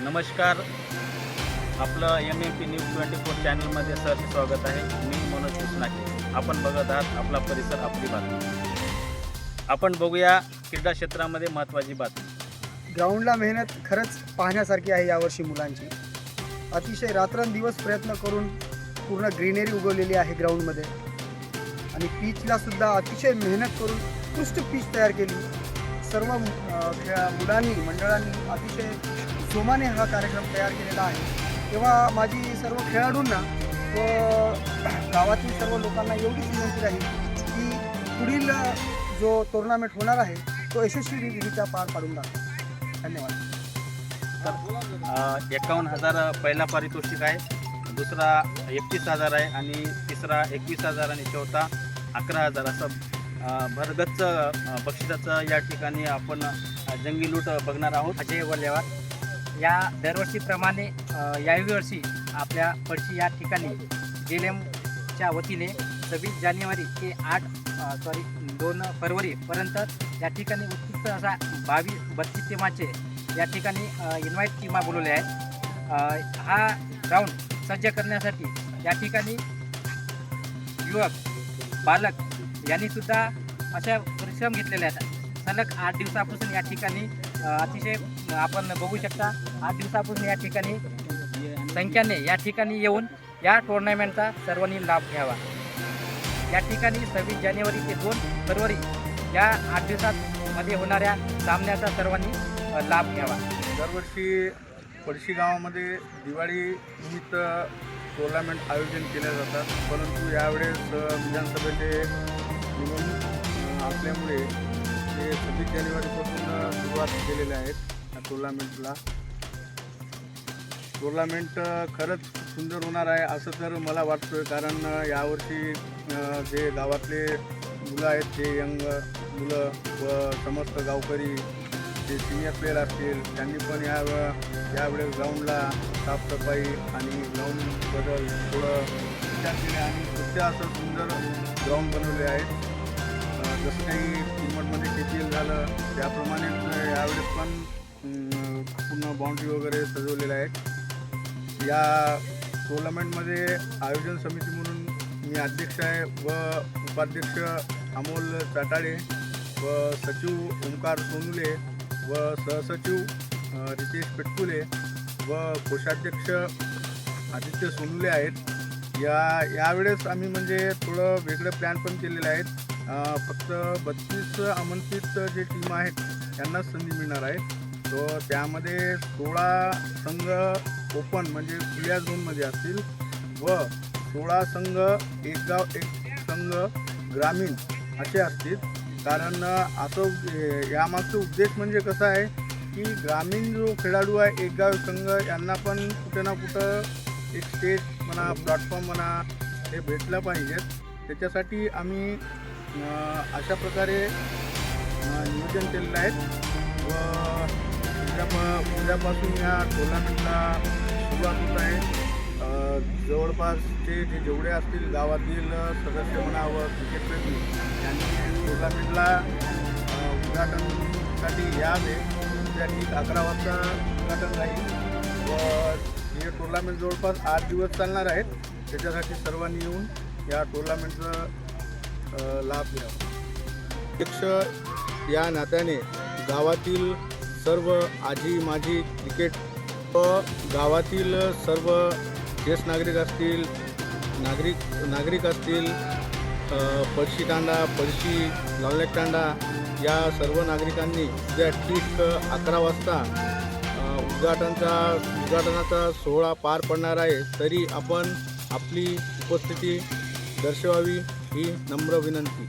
नमस्कार. आपलं M M P news twenty four चॅनलमध्ये सहर्ष स्वागत आहे. मी मनोज कृष्णाके आपण बघत आहात आपला परिसर आपली बातमी. आपण बघूया क्रीडा क्षेत्रामध्ये महत्त्वाची बातमी. ग्राउंडला मेहनत खरंच पाहण्यासारखी आहे यावर्षी मुलांची. अतिशय रात्रंदिवस प्रयत्न करून पूर्ण ग्रीनरी उगवलेली आहे ग्राउंडमध्ये. आणि पीचला सुद्धा अतिशय मेहनत करून उत्कृष्ट पीच तयार केली. सर्व खेळा मुलांनी मंडळांनी अतिशय जोमाने हा कार्यक्रम तयार केलेला आहे. तेव्हा माझी सर्व खेळाडूंना व गावातील सर्व लोकांना एवढीच विनंती राहील की पुढील जो टुर्नामेंट होणार आहे तो यशस्वीरित्या पार पाडून दाखवा धन्यवाद. एकावन्न हजार पहिला पारितोषिक आहे दुसरा एकतीस हजार आहे आणि तिसरा एकवीस हजार आणि चौथा अकरा हजार असं भरगच्च बक्षिसाचं या ठिकाणी आपण जंगी लूट बघणार आहोत. अजय वल्लेवार या दरवर्षीप्रमाणे अ, याही वर्षी आपल्या पडशी या ठिकाणी जेलेमच्या वतीने सव्वीस जानेवारी ते आठ सॉरी दोन फरवरीपर्यंत या ठिकाणी उत्कृष्ट असा बावीस बत्तीस टीमाचे या ठिकाणी इन्व्हाइट टीमा बोलवल्या आहेत. हा राऊंड सज्ज करण्यासाठी या ठिकाणी युवक बालक यांनी सुद्धा अशा परिश्रम घेतलेले आहेत. सलग आठ दिवसापासून या ठिकाणी अतिशय आपण बघू शकता आठ दिवसापासून या ठिकाणी संख्याने या ठिकाणी येऊन या टुर्नामेंटचा सर्वांनी लाभ घ्यावा. या ठिकाणी सव्वीस जानेवारी ते दोन फरवरी या आठ दिवसांमध्ये होणाऱ्या सामन्याचा सर्वांनी लाभ घ्यावा. दरवर्षी पडशी गावामध्ये दिवाळी निमित्त टुर्नामेंट आयोजन केल्या जातात. परंतु यावेळेस विधानसभेचे निवडणूक असल्यामुळे ते सव्वीस जानेवारीपासून सुरुवात केलेल्या आहेत या टुर्नामेंटला टुर्नामेंट खरंच सुंदर होणार आहे असं तर मला वाटतं कारण यावर्षी जे गावातले मुलं आहेत ते यंग मुलं व समस्त गावकरी जे सिनियर प्लेयर असतील त्यांनी पण या यावेळेस ग्राउंडला साफसफाई आणि ग्राउंड बदल थोडं विचार केले आणि नुसते असं सुंदर ग्राउंड बनवले आहेत. जसं काही किंमतमध्ये के झालं त्याप्रमाणे यावेळेस पण पूर्ण बाउंड्री वगैरे सजवलेल्या आहेत या टुर्नामेंटमध्ये आयोजन समिती म्हणून मी अध्यक्ष आहे व उपाध्यक्ष अमोल चाटाळे व सचिव ओंकार सोनुले व सहसचिव रितेश पेटकुले व कोषाध्यक्ष आदित्य सोनुले आहेत. या यावेळेस आम्ही म्हणजे थोडं वेगळं प्लॅन पण केलेले आहेत फक्त बत्तीस आमंत्रित जे टीम आहेत त्यांनाच संधी मिळणार आहे. तो त्यामध्ये सोळा संघ ओपन म्हणजे खुल्या झोनमध्ये असतील व सोळा संघ एक गाव एक संघ ग्रामीण असे असतील. कारण असं यामागचा यामागचं उद्देश म्हणजे कसं आहे की ग्रामीण जो खेळाडू आहे एक गाव संघ यांना पण कुठे ना कुठं एक स्टेज म्हणा प्लॅटफॉर्म म्हणा हे भेटलं पाहिजेत त्याच्यासाठी आम्ही अशा प्रकारे नियोजन केलेलं आहे. व उद्या उद्यापासून या टुर्नामेंटला सुरुवात होत आहे. जवळपासचे जे जेवढे असतील गावातील सदस्य म्हणा व क्रिकेटप्रेमी त्यांनी टुर्नामेंटला उद्घाटनसाठी यावे. उद्या ठीक अकरा वाजता उद्घाटन राहील. व हे टुर्नामेंट जवळपास आठ दिवस चालणार आहेत. त्याच्यासाठी सर्वांनी येऊन या टुर्नामेंटचा लाभ घ्यावा. अध्यक्ष या नात्याने गावातील सर्व आजी माजी क्रिकेट व गावातील सर्व ज्येष्ठ नागरिक असतील नागरिक नागरिक असतील पळशी तांडा पळशी लॉंगलेग तांडा या सर्व नागरिकांनी उद्या ठीक अकरा वाजता उद्घाटनचा उद्घाटनाचा सोहळा पार पडणार आहे तरी आपण आपली उपस्थिती दर्शवावी ही नम्र विनंती.